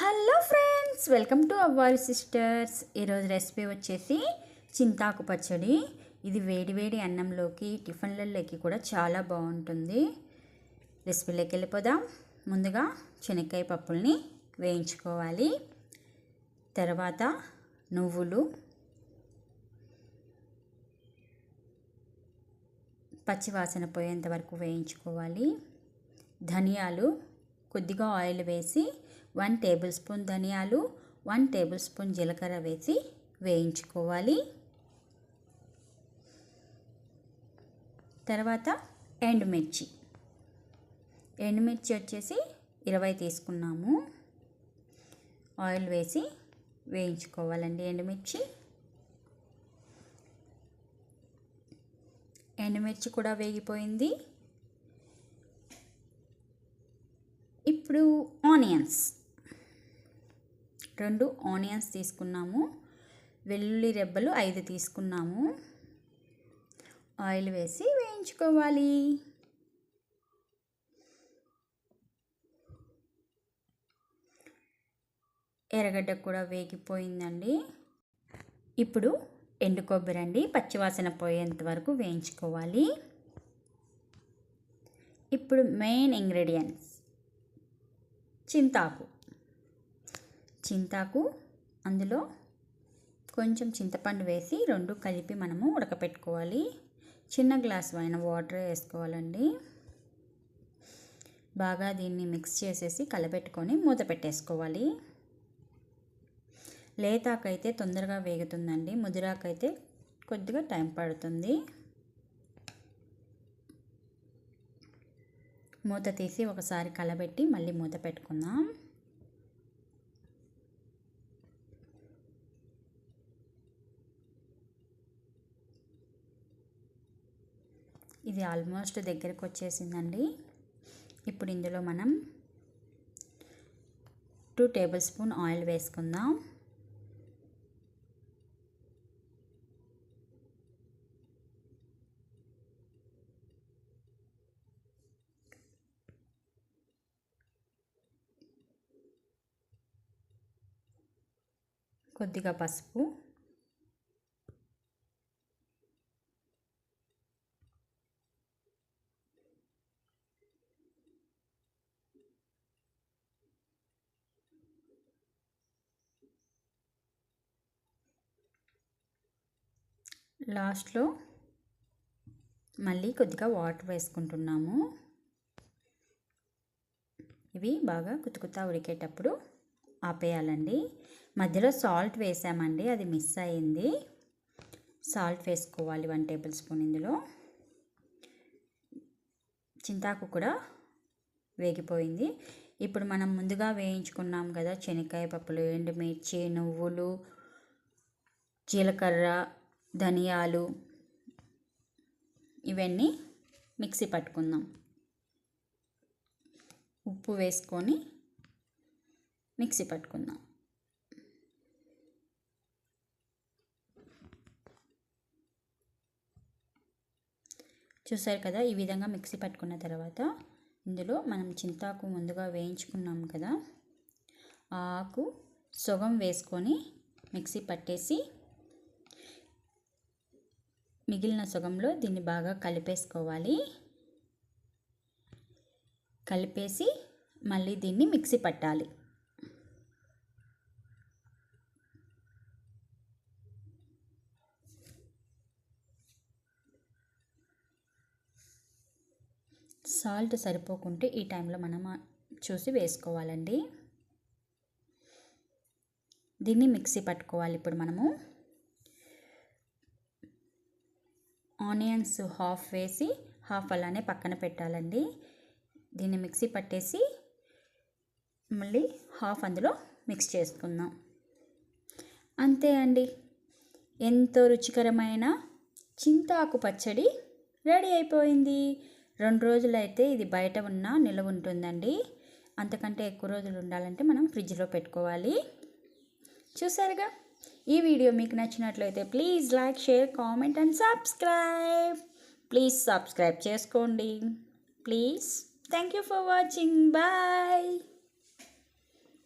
Hello friends welcome to అవ్వాలి sisters. ఈరోజు recipe వచ్చేసి చింతాకు పచ్చడి. ఇది వేడివేడి అన్నంలోకి టిఫిన్లలోకి కూడా చాలా బాగుంటుంది. రెసిపీలోకి వెళ్ళిపోదాం. ముందుగా శనక్కాయ పప్పుల్ని వేయించుకోవాలి. తర్వాత నువ్వులు పచ్చివాసన పోయేంత వరకు వేయించుకోవాలి. ధనియాలు కొద్దిగా ఆయిల్ వేసి వన్ టేబుల్ స్పూన్ ధనియాలు వన్ టేబుల్ స్పూన్ జీలకర్ర వేసి వేయించుకోవాలి. తర్వాత ఎండుమిర్చి ఎండుమిర్చి వచ్చేసి ఇరవై తీసుకున్నాము. ఆయిల్ వేసి వేయించుకోవాలండి ఎండుమిర్చి ఎండుమిర్చి కూడా వేగిపోయింది. ఇప్పుడు ఆనియన్స్. రెండు ఆనియన్స్ తీసుకున్నాము. వెల్లుల్లి రెబ్బలు ఐదు తీసుకున్నాము. ఆయిల్ వేసి వేయించుకోవాలి. ఎర్రగడ్డ కూడా వేగిపోయిందండి. ఇప్పుడు ఎండు కొబ్బరి అండి పచ్చివాసన పోయేంత వరకు వేయించుకోవాలి. ఇప్పుడు మెయిన్ ఇంగ్రీడియంట్స్. చింతాకు. చింతాకు అందులో కొంచెం చింతపండు వేసి రెండు కలిపి మనము ఉడకపెట్టుకోవాలి. చిన్న గ్లాస్ అయిన వాటర్ వేసుకోవాలండి. బాగా దీన్ని మిక్స్ చేసేసి కలపెట్టుకొని మూత పెట్టేసుకోవాలి. లేతాకైతే తొందరగా వేగుతుందండి. ముదిరాకైతే కొద్దిగా టైం పడుతుంది. మూత తీసి ఒకసారి కలబెట్టి మళ్ళీ మూత పెట్టుకుందాం. ఇది ఆల్మోస్ట్ దగ్గరకు వచ్చేసిందండి ఇప్పుడు ఇందులో మనం టూ టేబుల్ స్పూన్ ఆయిల్ వేసుకుందాం. కొద్దిగా పసుపు. లాస్ట్లో మళ్ళీ కొద్దిగా వాటర్ వేసుకుంటున్నాము. ఇవి బాగా కుతుకుతా ఉడికేటప్పుడు ఆపేయాలండి. మధ్యలో సాల్ట్ వేసామండి అది మిస్ అయింది సాల్ట్ వేసుకోవాలి వన్ టేబుల్ స్పూన్ ఇందులో. చింతాకు కూడా వేగిపోయింది. ఇప్పుడు మనం ముందుగా వేయించుకున్నాం కదా శనక్కాయ పప్పులు ఎండుమిర్చి నువ్వులు జీలకర్ర ధనియాలు ఇవన్నీ మిక్సీ పట్టుకుందాం. ఉప్పు వేసుకొని మిక్సీ పట్టుకుందాం. చూసారు కదా ఈ విధంగా మిక్సీ పట్టుకున్న తర్వాత ఇందులో మనం చింతాకు ముందుగా వేయించుకున్నాం కదా ఆ ఆకు సొగం వేసుకొని మిక్సీ పట్టేసి మిగిలిన సగంలో దీన్ని బాగా కలిపేసుకోవాలి. కలిపేసి మళ్ళీ దీన్ని మిక్సీ పట్టాలి. సాల్ట్ సరిపోకుంటే ఈ టైంలో మనం చూసి వేసుకోవాలండి. దీన్ని మిక్సీ పట్టుకోవాలి ఇప్పుడు మనము. ఆనియన్స్ హాఫ్ వేసి హాఫ్ అలానే పక్కన పెట్టాలండి. దీన్ని మిక్సీ పట్టేసి మళ్ళీ హాఫ్ అందులో మిక్స్ చేసుకుందాం. అంతే అండి. ఎంతో రుచికరమైన చింతాకు పచ్చడి రెడీ అయిపోయింది. రెండు రోజులైతే ఇది బయట ఉన్న నిల్వ ఉంటుందండి. అంతకంటే ఎక్కువ రోజులు ఉండాలంటే మనం ఫ్రిడ్జ్లో పెట్టుకోవాలి. చూసారుగా ఈ వీడియో మీకు నచ్చినట్లయితే please like share comment and subscribe. Please subscribe చేసుకోండి. Please. Thank you for watching. Bye.